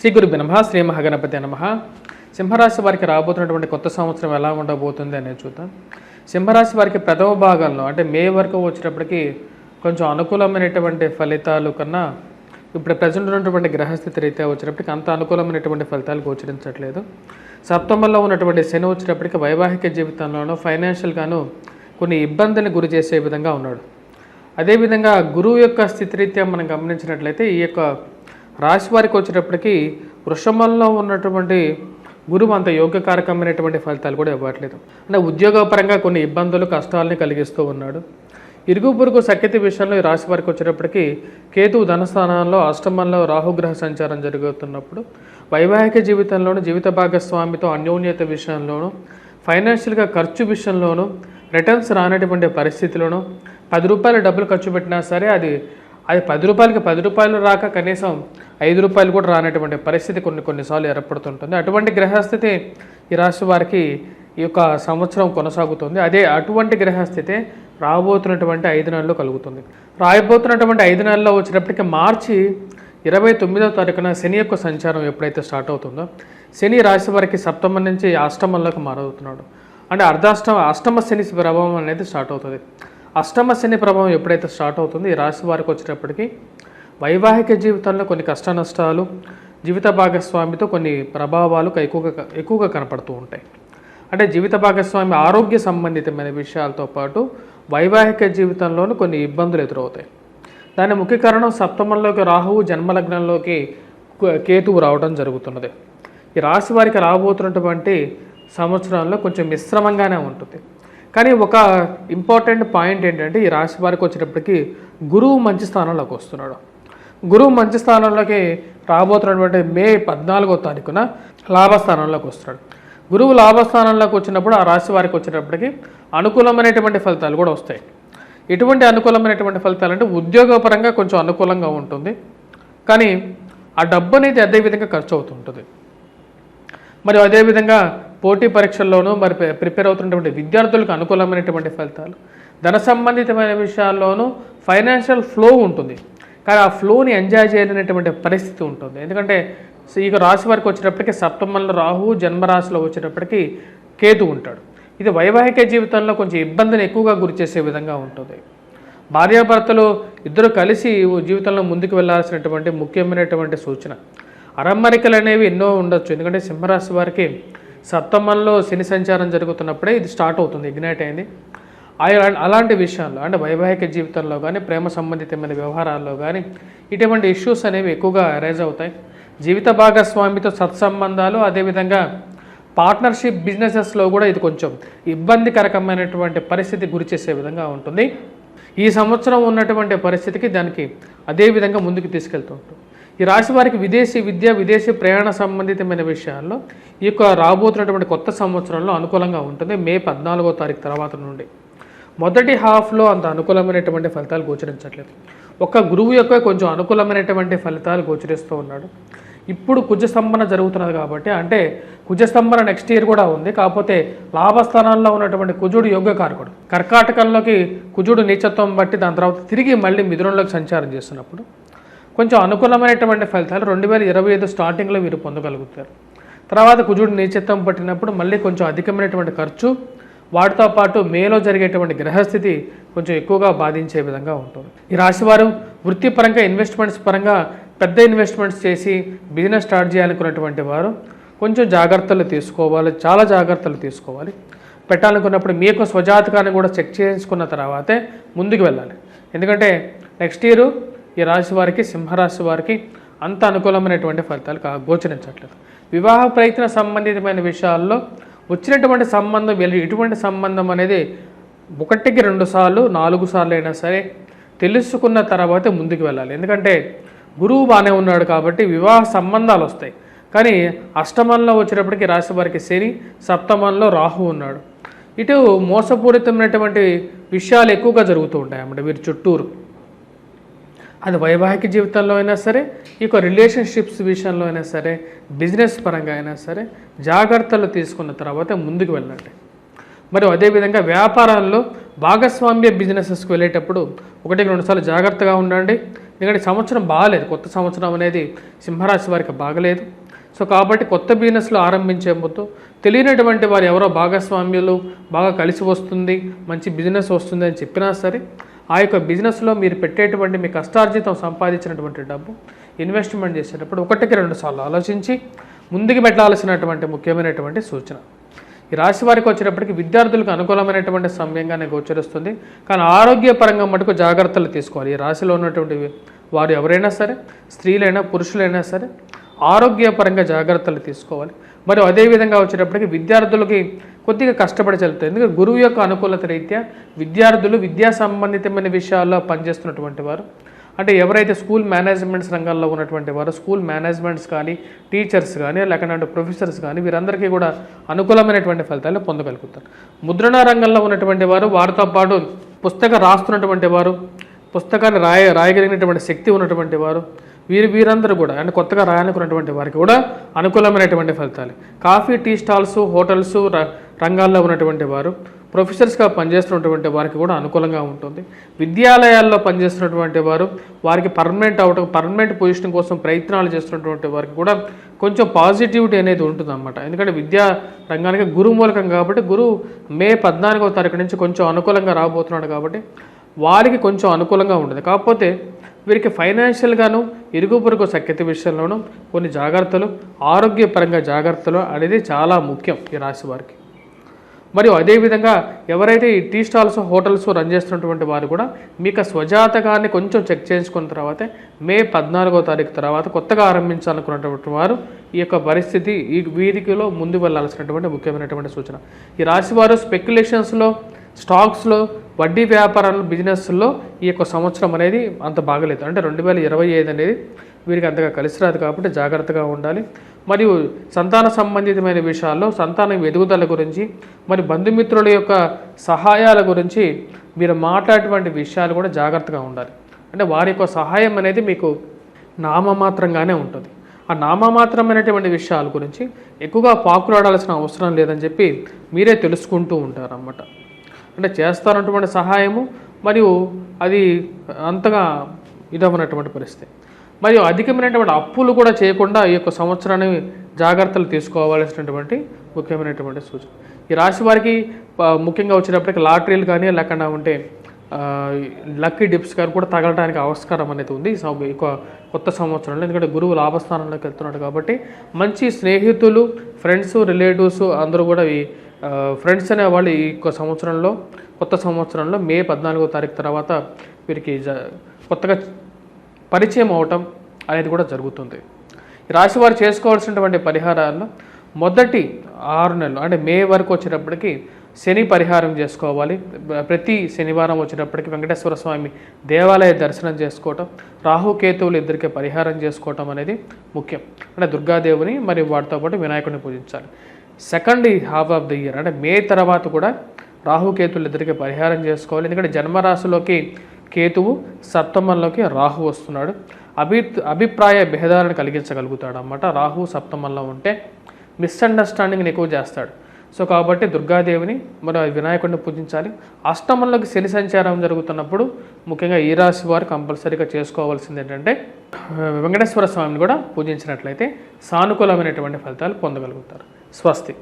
శ్రీ గురు నమ శ్రీ మహాగణపతి నమ. సింహరాశి వారికి రాబోతున్నటువంటి కొత్త సంవత్సరం ఎలా ఉండబోతుంది అనేది చూద్దాం. సింహరాశి వారికి ప్రథమ భాగంలో అంటే మే వరకు వచ్చేటప్పటికి కొంచెం అనుకూలమైనటువంటి ఫలితాలు కన్నా ఇప్పుడు ప్రజెంట్ ఉన్నటువంటి గ్రహస్థితి రీత్యా వచ్చేటప్పటికి అంత అనుకూలమైనటువంటి ఫలితాలు గోచరించట్లేదు. సప్తమంలో ఉన్నటువంటి శని వచ్చేటప్పటికి వైవాహిక జీవితంలోనూ ఫైనాన్షియల్గాను కొన్ని ఇబ్బందిని గురి చేసే విధంగా ఉన్నాడు. అదేవిధంగా గురువు యొక్క స్థితిరీత్యా మనం గమనించినట్లయితే ఈ యొక్క రాశి వారికి వచ్చేటప్పటికి వృషభంలో ఉన్నటువంటి గురువు అంత యోగ్యకారకమైనటువంటి ఫలితాలు కూడా ఇవ్వట్లేదు. అంటే ఉద్యోగపరంగా కొన్ని ఇబ్బందులు కష్టాలని కలిగిస్తూ ఉన్నాడు. ఇరుగు పొరుగు సఖ్యత విషయంలో ఈ రాశి వారికి వచ్చేటప్పటికి కేతువు ధనస్థానంలో అష్టమంలో రాహుగ్రహ సంచారం జరుగుతున్నప్పుడు వైవాహిక జీవితంలోనూ జీవిత భాగస్వామితో అన్యోన్యత విషయంలోనూ ఫైనాన్షియల్గా ఖర్చు విషయంలోనూ రిటర్న్స్ రానటువంటి పరిస్థితిలోనూ పది రూపాయలు డబ్బులు ఖర్చు పెట్టినా సరే అది అది పది రూపాయలకి పది రూపాయలు రాక కనీసం ఐదు రూపాయలు కూడా రానటువంటి పరిస్థితి కొన్ని కొన్నిసార్లు ఏర్పడుతుంటుంది. అటువంటి గ్రహస్థితి ఈ రాశి వారికి ఈ యొక్క సంవత్సరం కొనసాగుతుంది. అదే అటువంటి గ్రహస్థితి రాబోతున్నటువంటి ఐదు నెలల్లో కలుగుతుంది. రాయబోతున్నటువంటి ఐదు నెలల్లో వచ్చినప్పటికీ మార్చి ఇరవై తొమ్మిదో తారీఖున శని యొక్క సంచారం ఎప్పుడైతే స్టార్ట్ అవుతుందో శని రాశి వారికి సప్తమం నుంచి అష్టమంలోకి మారవుతున్నాడు అంటే అర్ధాష్టమ అష్టమ శని ప్రభావం అనేది స్టార్ట్ అవుతుంది. అష్టమ శని ప్రభావం ఎప్పుడైతే స్టార్ట్ అవుతుందో ఈ రాశి వారికి వచ్చేటప్పటికి వైవాహిక జీవితంలో కొన్ని కష్ట నష్టాలు జీవిత భాగస్వామితో కొన్ని ప్రభావాలు ఎక్కువగా ఎక్కువగా కనపడుతూ ఉంటాయి. అంటే జీవిత భాగస్వామి ఆరోగ్య సంబంధితమైన విషయాలతో పాటు వైవాహిక జీవితంలోనూ కొన్ని ఇబ్బందులు ఎదురవుతాయి. దాని ముఖ్య కారణం సప్తమంలోకి రాహువు జన్మలగ్నంలోకి కేతువు రావడం జరుగుతున్నది. ఈ రాశి వారికి రాబోతున్నటువంటి సంవత్సరంలో కొంచెం మిశ్రమంగానే ఉంటుంది. కానీ ఒక ఇంపార్టెంట్ పాయింట్ ఏంటంటే ఈ రాశి వారికి వచ్చేటప్పటికి గురువు మంచి స్థానంలోకి వస్తున్నాడు. గురువు మంచి స్థానంలోకి రాబోతున్నటువంటి మే పద్నాలుగో తారీఖున లాభస్థానంలోకి వస్తున్నాడు. గురువు లాభస్థానంలోకి వచ్చినప్పుడు ఆ రాశి వారికి వచ్చేటప్పటికి అనుకూలమైనటువంటి ఫలితాలు కూడా వస్తాయి. ఎటువంటి అనుకూలమైనటువంటి ఫలితాలు అంటే ఉద్యోగపరంగా కొంచెం అనుకూలంగా ఉంటుంది. కానీ ఆ డబ్బు అనేది అదే విధంగా ఖర్చు అవుతుంటుంది. మరి అదేవిధంగా పోటీ పరీక్షల్లోనూ మరి ప్రిపేర్ అవుతున్నటువంటి విద్యార్థులకు అనుకూలమైనటువంటి ఫలితాలు. ధన సంబంధితమైన విషయాల్లోనూ ఫైనాన్షియల్ ఫ్లో ఉంటుంది. కానీ ఆ ఫ్లోని ఎంజాయ్ చేయలేనటువంటి పరిస్థితి ఉంటుంది. ఎందుకంటే ఈ రాశి వారికి వచ్చేటప్పటికి సప్తమంలో రాహు జన్మరాశిలో వచ్చేటప్పటికి కేతు ఉంటాడు. ఇది వైవాహిక జీవితంలో కొంచెం ఇబ్బందిని ఎక్కువగా గురి చేసే విధంగా ఉంటుంది. భార్యాభర్తలు ఇద్దరు కలిసి జీవితంలో ముందుకు వెళ్ళాల్సినటువంటి ముఖ్యమైనటువంటి సూచన. అరమ్మరికలు అనేవి ఎన్నో ఉండొచ్చు. ఎందుకంటే సింహరాశి వారికి సప్తమంలో శని సంచారం జరుగుతున్నప్పుడే ఇది స్టార్ట్ అవుతుంది ఇగ్నైట్ అయింది. అలాంటి విషయాల్లో అంటే వైవాహిక జీవితంలో కానీ ప్రేమ సంబంధితమైన వ్యవహారాల్లో కానీ ఇటువంటి ఇష్యూస్ అనేవి ఎక్కువగా అరైజ్ అవుతాయి. జీవిత భాగస్వామితో సత్సంబంధాలు అదేవిధంగా పార్ట్నర్షిప్ బిజినెసెస్లో కూడా ఇది కొంచెం ఇబ్బందికరకమైనటువంటి పరిస్థితి గురిచేసే విధంగా ఉంటుంది. ఈ సంవత్సరం ఉన్నటువంటి పరిస్థితికి దానికి అదే విధంగా ముందుకు తీసుకెళ్తూ ఉంటుంది. ఈ రాశి వారికి విదేశీ విద్య విదేశీ ప్రయాణ సంబంధితమైన విషయాల్లో ఈ యొక్క రాబోతున్నటువంటి కొత్త సంవత్సరంలో అనుకూలంగా ఉంటుంది. మే పద్నాలుగో తారీఖు తర్వాత నుండి. మొదటి హాఫ్లో అంత అనుకూలమైనటువంటి ఫలితాలు గోచరించట్లేదు. ఒక్క గురువు యొక్క కొంచెం అనుకూలమైనటువంటి ఫలితాలు గోచరిస్తూ ఉన్నాడు. ఇప్పుడు కుజస్తంభన జరుగుతున్నది కాబట్టి అంటే కుజస్తంభన నెక్స్ట్ ఇయర్ కూడా ఉంది. కాకపోతే లాభస్థానాల్లో ఉన్నటువంటి కుజుడు యోగకారకుడు. కర్కాటకంలోకి కుజుడు నీచత్వం బట్టి దాని తర్వాత తిరిగి మళ్ళీ మిథునంలోకి సంచారం చేస్తున్నప్పుడు కొంచెం అనుకూలమైనటువంటి ఫలితాలు రెండు వేల ఇరవై ఐదు స్టార్టింగ్లో వీరు పొందగలుగుతారు. తర్వాత కుజుడు నీచత్వం పట్టినప్పుడు మళ్ళీ కొంచెం అధికమైనటువంటి ఖర్చు వాటితో పాటు మేలో జరిగేటువంటి గ్రహస్థితి కొంచెం ఎక్కువగా బాధించే విధంగా ఉంటుంది. ఈ రాశివారు వృత్తిపరంగా ఇన్వెస్ట్మెంట్స్ పరంగా పెద్ద ఇన్వెస్ట్మెంట్స్ చేసి బిజినెస్ స్టార్ట్ చేయాలనుకున్నటువంటి వారు కొంచెం జాగ్రత్తలు తీసుకోవాలి చాలా జాగ్రత్తలు తీసుకోవాలి. పెట్టాలనుకున్నప్పుడు మీ యొక్క స్వజాతకాన్ని కూడా చెక్ చేసుకున్న తర్వాతే ముందుకు వెళ్ళాలి. ఎందుకంటే నెక్స్ట్ ఇయర్ ఈ రాశి వారికి సింహరాశి వారికి అంత అనుకూలమైనటువంటి ఫలితాలు గోచరించట్లేదు. వివాహ ప్రయత్న సంబంధితమైన విషయాల్లో వచ్చినటువంటి సంబంధం వెళ్ళి ఇటువంటి సంబంధం అనేది ఒకటికి రెండు సార్లు నాలుగు సార్లు అయినా సరే తెలుసుకున్న తర్వాతే ముందుకు వెళ్ళాలి. ఎందుకంటే గురువు బాగానే ఉన్నాడు కాబట్టి వివాహ సంబంధాలు వస్తాయి. కానీ అష్టమంలో వచ్చినప్పటికీ రాశి వారికి శని సప్తమంలో రాహు ఉన్నాడు. ఇటు మోసపూరితమైనటువంటి విషయాలు ఎక్కువగా జరుగుతూ ఉంటాయి అన్నమాట. వీరి చుట్టూరు. అది వైవాహిక జీవితంలో అయినా సరే ఈ యొక్క రిలేషన్షిప్స్ విషయంలో అయినా సరే బిజినెస్ పరంగా అయినా సరే జాగ్రత్తలు తీసుకున్న తర్వాత ముందుకు వెళ్ళండి. మరి అదేవిధంగా వ్యాపారాల్లో భాగస్వామ్య బిజినెసెస్కి వెళ్ళేటప్పుడు ఒకటికి రెండుసార్లు జాగ్రత్తగా ఉండండి. ఎందుకంటే సంవత్సరం బాగాలేదు. కొత్త సంవత్సరం అనేది సింహరాశి వారికి బాగలేదు. సో కాబట్టి కొత్త బిజినెస్లు ఆరంభించే ముందు తెలియనటువంటి వారు ఎవరో భాగస్వామ్యులు బాగా కలిసి వస్తుంది మంచి బిజినెస్ వస్తుంది అని చెప్పినా సరే ఆ యొక్క బిజినెస్లో మీరు పెట్టేటువంటి మీ కష్టార్జితం సంపాదించినటువంటి డబ్బు ఇన్వెస్ట్మెంట్ చేసేటప్పుడు ఒకటికి రెండు సార్లు ఆలోచించి ముందుకు పెట్టాల్సినటువంటి ముఖ్యమైనటువంటి సూచన. ఈ రాశి వారికి వచ్చేటప్పటికి విద్యార్థులకు అనుకూలమైనటువంటి సమయంగానే గోచరిస్తుంది. కానీ ఆరోగ్యపరంగా మటుకు జాగ్రత్తలు తీసుకోవాలి. ఈ రాశిలో ఉన్నటువంటి వారు ఎవరైనా సరే స్త్రీలైనా పురుషులైనా సరే ఆరోగ్యపరంగా జాగ్రత్తలు తీసుకోవాలి. మరియు అదేవిధంగా వచ్చేటప్పటికి విద్యార్థులకి కొద్దిగా కష్టపడి చదువుతారు. ఎందుకంటే గురువు యొక్క అనుకూలత రీత్యా విద్యార్థులు విద్యా సంబంధితమైన విషయాల్లో పనిచేస్తున్నటువంటి వారు. అంటే ఎవరైతే స్కూల్ మేనేజ్మెంట్స్ రంగాల్లో ఉన్నటువంటి వారు స్కూల్ మేనేజ్మెంట్స్ కానీ టీచర్స్ కానీ లేకపోతే ప్రొఫెసర్స్ కానీ వీరందరికీ కూడా అనుకూలమైనటువంటి ఫలితాలు పొందగలుగుతారు. ముద్రణ రంగంలో ఉన్నటువంటి వారు వారితో పాటు పుస్తకం రాస్తున్నటువంటి వారు పుస్తకాన్ని రాయ రాయగలిగినటువంటి శక్తి ఉన్నటువంటి వారు వీరు వీరందరూ కూడా అంటే కొత్తగా రాయాలనుకున్నటువంటి వారికి కూడా అనుకూలమైనటువంటి ఫలితాలు. కాఫీ టీ స్టాల్స్ హోటల్స్ ర- రంగాల్లో ఉన్నటువంటి వారు ప్రొఫెసర్స్గా పనిచేస్తున్నటువంటి వారికి కూడా అనుకూలంగా ఉంటుంది. విద్యాలయాల్లో పనిచేస్తున్నటువంటి వారు వారికి పర్మనెంట్ అవటం పర్మనెంట్ పొజిషన్ కోసం ప్రయత్నాలు చేస్తున్నటువంటి వారికి కూడా కొంచెం పాజిటివిటీ అనేది ఉంటుందన్నమాట. ఎందుకంటే విద్యా రంగానికి గురు మూలకం కాబట్టి గురువు మే పద్నాలుగో తారీఖు నుంచి కొంచెం అనుకూలంగా రాబోతున్నాడు కాబట్టి వారికి కొంచెం అనుకూలంగా ఉంటుంది. కాకపోతే వీరికి ఫైనాన్షియల్గాను ఇరుగు పొరుగు సఖ్యత విషయంలోనూ కొన్ని జాగ్రత్తలు ఆరోగ్యపరంగా జాగ్రత్తలు అనేది చాలా ముఖ్యం ఈ రాశి వారికి. మరియు అదేవిధంగా ఎవరైతే ఈ టీ స్టాల్స్ హోటల్స్ రన్ చేస్తున్నటువంటి వారు కూడా మీకు స్వజాతకాన్ని కొంచెం చెక్ చేసుకున్న తర్వాతే మే పద్నాలుగో తారీఖు తర్వాత కొత్తగా ఆరంభించాలనుకున్నటువంటి వారు ఈ యొక్క పరిస్థితి ఈ వీధికిలో ముందు వెళ్ళాల్సినటువంటి ముఖ్యమైనటువంటి సూచన. ఈ రాశివారు స్పెక్యులేషన్స్లో స్టాక్స్లో వడ్డీ వ్యాపారాలు బిజినెస్లో ఈ యొక్క సంవత్సరం అనేది అంత బాగలేదు. అంటే రెండు వేల ఇరవై ఐదు అనేది వీరికి అంతగా కలిసి రాదు కాబట్టి జాగ్రత్తగా ఉండాలి. మరియు సంతాన సంబంధితమైన విషయాల్లో సంతానం ఎదుగుదల గురించి మరి బంధుమిత్రుల యొక్క సహాయాల గురించి మీరు మాట్లాడేటువంటి విషయాలు కూడా జాగ్రత్తగా ఉండాలి. అంటే వారి యొక్క సహాయం అనేది మీకు నామమాత్రంగానే ఉంటుంది. ఆ నామమాత్రమైనటువంటి విషయాల గురించి ఎక్కువగా పాకులాడాల్సిన అవసరం లేదని చెప్పి మీరే తెలుసుకుంటూ ఉంటారు అన్నమాట అంటే చేస్తానటువంటి సహాయము మరియు అది అంతగా ఇదవనటువంటి పరిస్థితి. మరియు అధికమైనటువంటి అప్పులు కూడా చేయకుండా ఈ యొక్క సంవత్సరాన్ని జాగ్రత్తలు తీసుకోవాల్సినటువంటి ముఖ్యమైనటువంటి సూచన. ఈ రాశి వారికి ముఖ్యంగా వచ్చినప్పటికీ లాటరీలు కానీ లేకుండా ఉంటే లక్కీ డిప్స్ గారు కూడా తగలడానికి ఆస్కారం అనేది ఉంది ఈ కొత్త సంవత్సరంలో. ఎందుకంటే గురువు లాభస్థానంలోకి వెళ్తున్నాడు కాబట్టి మంచి స్నేహితులు ఫ్రెండ్స్ రిలేటివ్స్ అందరూ కూడా ఈ ఫ్రెండ్స్ అనే వాళ్ళు ఈ యొక్క సంవత్సరంలో కొత్త సంవత్సరంలో మే పద్నాలుగో తారీఖు తర్వాత వీరికి జ కొత్తగా పరిచయం అవటం అనేది కూడా జరుగుతుంది. ఈ రాశి వారు చేసుకోవాల్సినటువంటి పరిహారాల్లో మొదటి ఆరు నెలలు అంటే మే వరకు వచ్చేటప్పటికి శని పరిహారం చేసుకోవాలి. ప్రతి శనివారం వచ్చినప్పటికీ వెంకటేశ్వర స్వామి దేవాలయ దర్శనం చేసుకోవటం రాహుకేతువులు ఇద్దరికి పరిహారం చేసుకోవటం అనేది ముఖ్యం. అంటే దుర్గాదేవుని మరియు వాటితో పాటు వినాయకుడిని పూజించాలి. Second half of the year అంటే మే తర్వాత కూడా రాహుకేతువులు ఇద్దరికి పరిహారం చేసుకోవాలి. ఎందుకంటే జన్మరాశిలోకి కేతువు సప్తమంలోకి రాహు వస్తున్నాడు. అభి అభిప్రాయ భేదాలను కలిగించగలుగుతాడు అన్నమాట రాహు సప్తమంలో ఉంటే మిస్అండర్స్టాండింగ్ని ఎక్కువ చేస్తాడు. సో కాబట్టి దుర్గాదేవిని మరి వినాయకుడిని పూజించాలి. అష్టమంలోకి శని సంచారం జరుగుతున్నప్పుడు ముఖ్యంగా ఈ రాశి వారు కంపల్సరీగా చేసుకోవాల్సింది ఏంటంటే వెంకటేశ్వర స్వామిని కూడా పూజించినట్లయితే సానుకూలమైనటువంటి ఫలితాలు పొందగలుగుతారు. స్వస్తి.